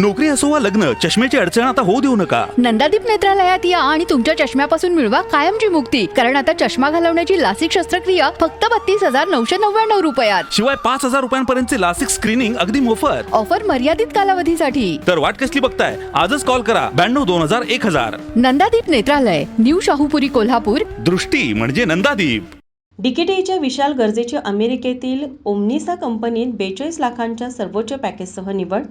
नोकरी असो वा लग्न चष्म्याची अडचण आता होऊ देऊ नका. नंदादीप नेत्रालयात या आणि तुमच्या चष्म्यापासून मिळवा कायमची मुक्ती. कारण आता चष्मा घालवण्याची लासिक शस्त्रक्रिया फक्त बत्तीस हजार नऊशे नव्याण्णव रुपयात. शिवाय पाच हजार रुपयांपर्यंतचे लासिक स्क्रीनिंग अगदी मोफत. ऑफर मर्यादित कालावधीसाठी. तर वाट कसली बघताय? आजच कॉल करा. ब्याण्णव दोन हजार एक हजार. नंदादीप नेत्रालय न्यू शाहूपुरी कोल्हापूर. दृष्टी म्हणजे नंदादीप. डीकेटीच्या विशाल गरजेची अमेरिकेतील ओमनिसा कंपनीत बेचाळीस लाखांच्या सर्वोच्च पॅकेजसह निवड.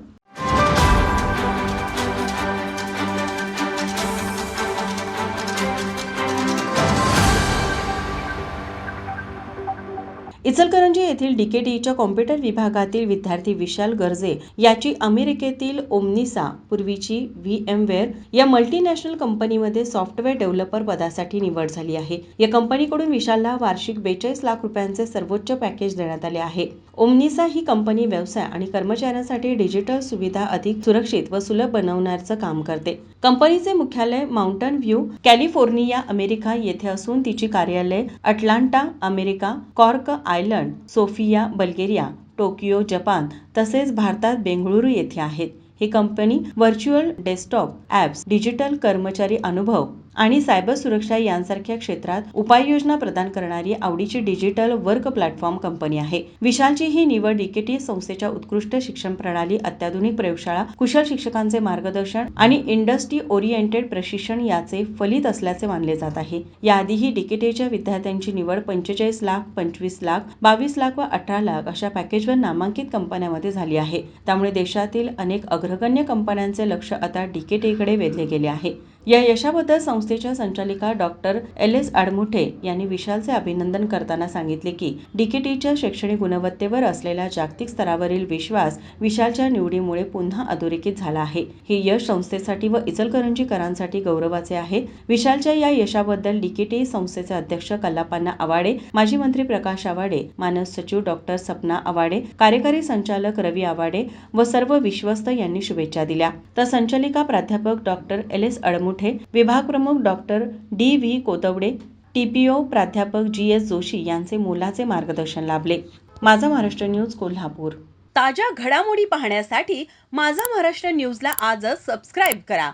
इचलकरंजी येथील डीकेटीच्या कॉम्प्युटर विभागातील विद्यार्थी विशाल गर्जे याची अमेरिकेतील ओमनिसा पूर्वीची व्ही एम वेअर या मल्टीनॅशनल कंपनीमध्ये सॉफ्टवेअर डेव्हलपर पदासाठी निवड झाली आहे. या कंपनीकडून विशालला वार्षिक बेचाळीस लाख रुपयांचे सर्वोच्च पॅकेज देण्यात आले आहे. ओमनिसा ही कंपनी व्यवसाय आणि कर्मचाऱ्यांसाठी डिजिटल सुविधा अधिक सुरक्षित व सुलभ बनवण्याचं काम करते. कंपनीचे मुख्यालय माउंटन व्ह्यू कॅलिफोर्निया अमेरिका येथे असून तिची कार्यालय Atlanta America Cork Island Sofia Bulgaria Tokyo Japan तसेच भारतात बेंगळुरू येथे आहेत. ही company virtual desktop apps digital कर्मचारी अनुभव आणि सायबर सुरक्षा यांसारख्या क्षेत्रात उपाययोजना प्रदान करणारी आवडीची डिजिटल वर्क प्लॅटफॉर्म कंपनी आहे. विशालची ही निवड डीकेटी संस्थेच्या उत्कृष्ट शिक्षण प्रणाली अत्याधुनिक प्रयोगशाळा कुशल शिक्षकांचे मार्गदर्शन आणि इंडस्ट्री ओरिएंटेड प्रशिक्षण याचे फलित असल्याचे मानले जात आहे. याआधीही डीकेटीच्या विद्यार्थ्यांची निवड पंचेचाळीस लाख पंचवीस लाख बावीस लाख व अठरा लाख अशा पॅकेजवर नामांकित कंपन्यांमध्ये झाली आहे. त्यामुळे देशातील अनेक अग्रगण्य कंपन्यांचे लक्ष आता डीकेटीकडे वेधले गेले आहे. या यशाबद्दल संस्थेच्या संचालिका डॉक्टर एल एस आडमुठे यांनी विशालचे अभिनंदन करताना सांगितले की डीकेटीच्या शैक्षणिक गुणवत्तेवर असलेला जागतिक स्तरावरील विश्वास विशालच्या निवडीमुळे पुन्हा अधोरेखित झाला आहे. हे यश संस्थेसाठी व इचलकरंजीकरांसाठी गौरवाचे आहे. विशालच्या या यशाबद्दल डीकेटी संस्थेचे अध्यक्ष कल्लापांना आवाडे माजी मंत्री प्रकाश आवाडे मानस सचिव डॉक्टर सपना आवाडे कार्यकारी संचालक रवी आवाडे व सर्व विश्वस्त यांनी शुभेच्छा दिल्या. तर संचालिका प्राध्यापक डॉक्टर एल एस अडमुठे विभाग प्रमुख doctor D. V. Kotwade TPO प्राध्यापक जी. एस. जोशी यांचे मोलाचे मार्गदर्शन लाभले. माझा महाराष्ट्र न्यूज कोल्हापूर. ताज्या घडामोडी पाहण्यासाठी माझा महाराष्ट्र न्यूजला आजच सबस्क्राईब करा.